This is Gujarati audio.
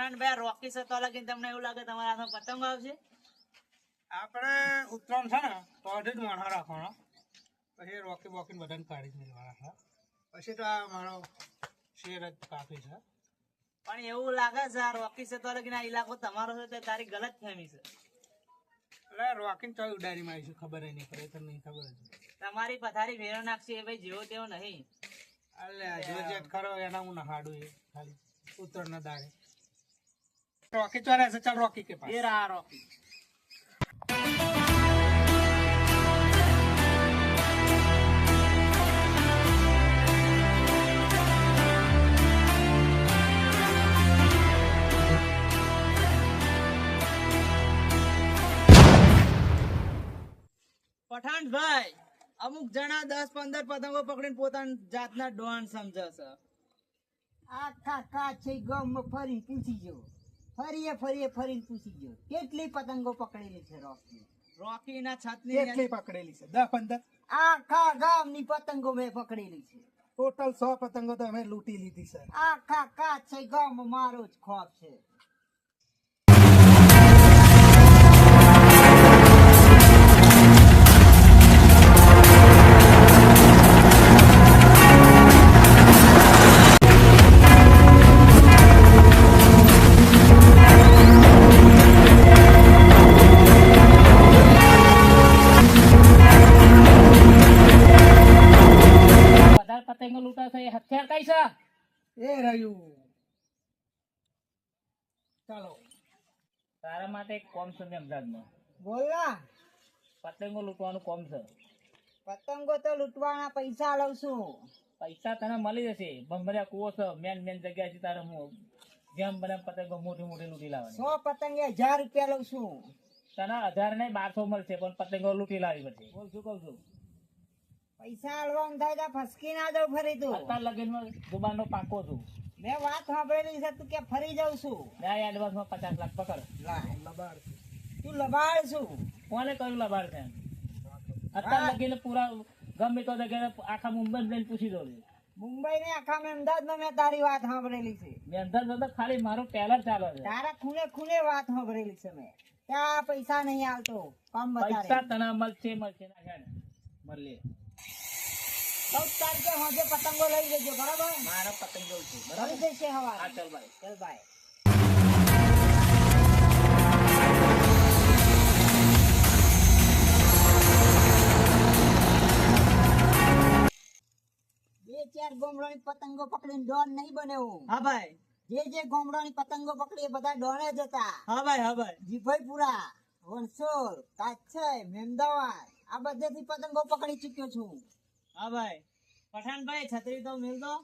પઠાણ બે રોકી સતો લગીને તમને એવું લાગે તમારા હાથમાં પતંગ આવશે? આપણે ઉત્તરાયણ છે ને તો અઢી જ માણસ રાખવાનો. પછી રોકી બોકી બધાને કાઢી મેળવાના છે. પછી તો આ મારો શેર જ કાપી છે. પણ એવું લાગે છે આ રોકી સતો લગીને આ ઇલાકો તમારો છે તે તારી ગલત ફેમી છે. એટલે રોકીને તો ઉડાડી મારી છે ખબર નહીં પડે તમને ખબર જ તમારી પથારી ફેરો નાખશે એ ભાઈ જેવો તેવો નહીં. અલે જો જે ખરો એના હું નહાડું એ ખાલી ઉત્તરના દાડે. રોકી ચોરે છે ચાલ રોકી કે પાસ એ રા રોકી પઠાણભાઈ અમુક જણા દસ પંદર પતંગો પકડીને પોતાની જાતના ડોન સમજે છે. આખા કાચ ગમ ગામમાં ફરી પૂછી જો. ફરીએ ફરીએ ફરીને પૂછી ગયો. કેટલી પતંગો પકડેલી છે રોકની? રોકી ના છતની કેટલી પકડેલી છે? દસ પંદર? આખા ગામની પતંગો મેં પકડેલી છે. ટોટલ સો પતંગો તો અમે લૂંટી લીધી છે આખા કાચ છે ગામ મારો જ ખોફ છે. પતંગો લૂંટાશે એ હથિયાર કઈ છે? એ રહ્યું. ચાલો. તારા માટે એક કોમ છે અમદાવાદમાં બોલા પતંગો લૂંટવાનું કોમ છે. પતંગો તો લૂંટવાના પૈસા લઉં છું. પૈસા તને મળી જશે. ભમર્યા કુવો છે મેન મેન જગ્યા છે તારે હું. જેમ બને પતંગો મોટી મોટી લૂંટી લાવવાની. સો પતંગે હજાર રૂપિયા લઉં છું. તને હજાર નહીં બારસો મળશે પણ પતંગો લૂંટી લાવી પડશે. બોલ શું કહું છું? પૈસા હલવાનું થાય તો ફસકી ના દઉં ફરી તું. અત્યાર લગીનમાં દુબાનનો પાકો છું. મેં વાત સાંભળેલી છે તું કે ફરી જાઉં છું. મેં એડવાન્સમાં પચાસ લાખ પકડ. લાય, તું લબાડ છું. કોને કહ્યું લબાડ છે? અત્યાર લગીને પૂરા ગમે તો જગ્યાએ આખા મુંબઈ જઈને પૂછી દો મુંબઈ ને આખા મેં અમદાવાદમાં મેં તારી વાત સાંભળેલી છે. મેં અમદાવાદ તો ખાલી મારું ટેલર ચાલે છે. તારા ખૂણે ખૂણે વાત સાંભળેલી છે મેં. ત્યાં પૈસા નહીં આવતો. કમ પૈસા તને મળશે મળશે ના મળે ચૌદ તારીખે હોજે પતંગો લઈ જજો બરાબર? મારા પતંગો છે લઈ જશે હવા હા ચાલ ભાઈ. ચલ બાય બે ચાર ગોમડાની પતંગો પકડીને ડોન નહીં બનેવું હા ભાઈ. જે જે ગોમડાની પતંગો પકડી એ બધા ડોને જ હતા. હા ભાઈ હા ભાઈ. જીભાઈપુરા. વણસોલ કાછાઈ મેમદાવાદ આ બધેથી પતંગો પકડી ચૂક્યો છું. હા ભાઈ. પઠાણભાઈ, છત્રી તો મેલ દો.